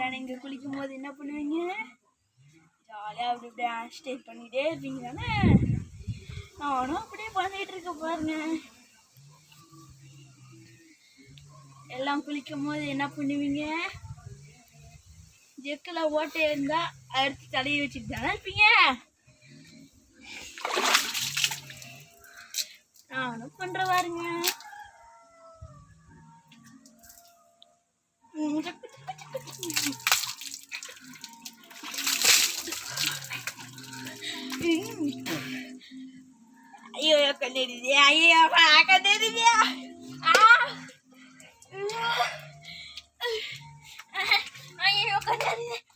நீங்க குளிக்கும் போது என்ன பண்ணுவீங்க? ஜாலியாக அப்படி இப்படியே ஸ்டே பண்ணிகிட்டே இருப்பீங்க தானே? நானும் அப்படியே பண்ணிகிட்டு இருக்க பாருங்க. எல்லாம் குளிக்கும் போது என்ன பண்ணுவீங்க? ஜெக்கில் ஓட்டை இருந்தால் அடுத்து தலையை வச்சுட்டு தானே இருப்பீங்க? நானும் பண்ணுற பாருங்க. ಅಯ್ಯೋ ಅಕ್ಕ ನೀರಿದ್ಯಾ ಅಯ್ಯೋ ಅಕ್ಕ ನೀರಿದ್ಯಾ ಅಯ್ಯೋ ಅಕ್ಕ ನೀರಿದ್ಯಾ